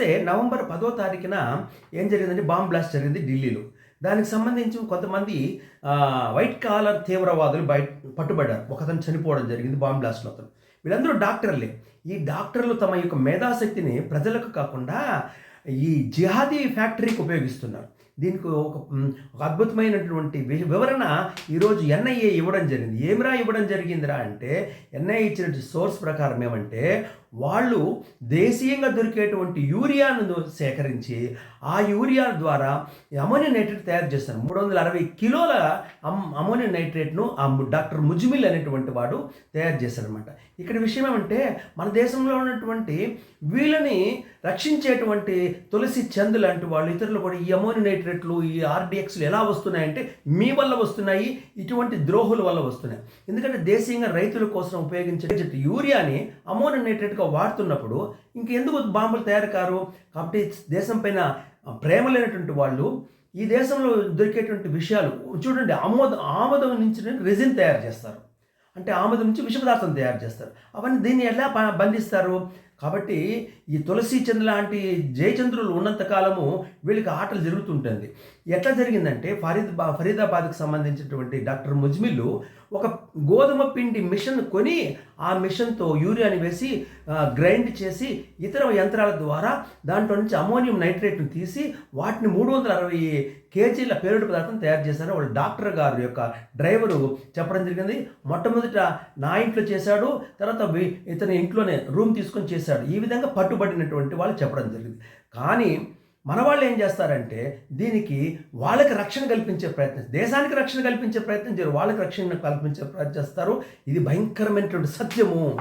వస్తే నవంబర్ పదో తారీఖున ఏం జరిగిందంటే బాంబ్ బ్లాస్ట్ జరిగింది ఢిల్లీలో. దానికి సంబంధించి కొంతమంది వైట్ కాలర్ తీవ్రవాదులు బయట పట్టుబడ్డారు. ఒకతను చనిపోవడం జరిగింది బాంబ్ బ్లాస్ట్లో అతను. వీళ్ళందరూ డాక్టర్లే. ఈ డాక్టర్లు తమ యొక్క మేధాశక్తిని ప్రజలకు కాకుండా ఈ జిహాదీ ఫ్యాక్టరీకి ఉపయోగిస్తున్నారు. దీనికి ఒక ఒక అద్భుతమైనటువంటి వివరణ ఈరోజు ఎన్ఐఏ ఇవ్వడం జరిగింది. ఏమిరా ఇవ్వడం జరిగిందిరా అంటే ఎన్ఐఏ ఇచ్చిన సోర్స్ ప్రకారం ఏమంటే వాళ్ళు దేశీయంగా దొరికేటువంటి యూరియాను సేకరించి ఆ యూరియా ద్వారా అమోనియం నైట్రేట్ తయారు చేస్తారు. మూడు వందల అరవై కిలోల అమ్ అమోనియం నైట్రేట్ను ఆ డాక్టర్ ముజ్మిల్ అనేటువంటి వాడు తయారు చేశారనమాట ఇక్కడ విషయం ఏమంటే మన దేశంలో ఉన్నటువంటి వీళ్ళని రక్షించేటువంటి తులసి చంద్ లాంటి వాళ్ళు ఇతరులు కూడా ఈ అమోనియం నైట్రేట్లు ఈ ఆర్డిఎక్స్లు ఎలా వస్తున్నాయంటే మీ వల్ల వస్తున్నాయి ఇటువంటి ద్రోహుల వల్ల వస్తున్నాయి. ఎందుకంటే దేశీయంగా రైతుల కోసం ఉపయోగించే యూరియాని అమోనియం నైట్రేట్గా వాడుతున్నప్పుడు ఇంకెందుకు బాంబులు తయారు కారు? కాబట్టి దేశం పైన ప్రేమ లేనటువంటి వాళ్ళు ఈ దేశంలో దొరికేటువంటి విషయాలు చూడండి ఆమోద ఆమోదం నుంచి రెజిన్ తయారు చేస్తారు. అంటే ఆమోదం నుంచి విష పదార్థం తయారు చేస్తారు. అవన్నీ దీన్ని ఎలా బంధిస్తారు? కాబట్టి ఈ తులసి చంద్ర లాంటి జయచంద్రులు ఉన్నంత కాలము వీళ్ళకి ఆటలు జరుగుతుంటుంది. ఎట్లా జరిగిందంటే ఫరీద్ ఫరీదాబాద్కి సంబంధించినటువంటి డాక్టర్ ముజ్మిల్లు ఒక గోధుమ పిండి మిషన్ కొని ఆ మిషన్తో యూరియాని వేసి గ్రైండ్ చేసి ఇతర యంత్రాల ద్వారా దాంట్లో నుంచి అమోనియం నైట్రేట్ను తీసి వాటిని మూడు వందల అరవై కేజీల పేరుడు పదార్థం తయారు చేశారు. వాళ్ళు డాక్టర్ గారు యొక్క డ్రైవరు చెప్పడం జరిగింది. మొట్టమొదట నా ఇంట్లో చేశాడు. తర్వాత ఇతని ఇంట్లోనే రూమ్ తీసుకొని చేశాడు. ఈ విధంగా పట్టుబడినటువంటి వాళ్ళు చెప్పడం జరిగింది. కానీ మన వాళ్ళు ఏం చేస్తారంటే దీనికి వాళ్ళకి రక్షణ కల్పించే ప్రయత్నం దేశానికి రక్షణ కల్పించే ప్రయత్నం చేయరు. వాళ్ళకి రక్షణ కల్పించే ప్రయత్నం చేస్తారు. ఇది భయంకరమైనటువంటి సత్యము.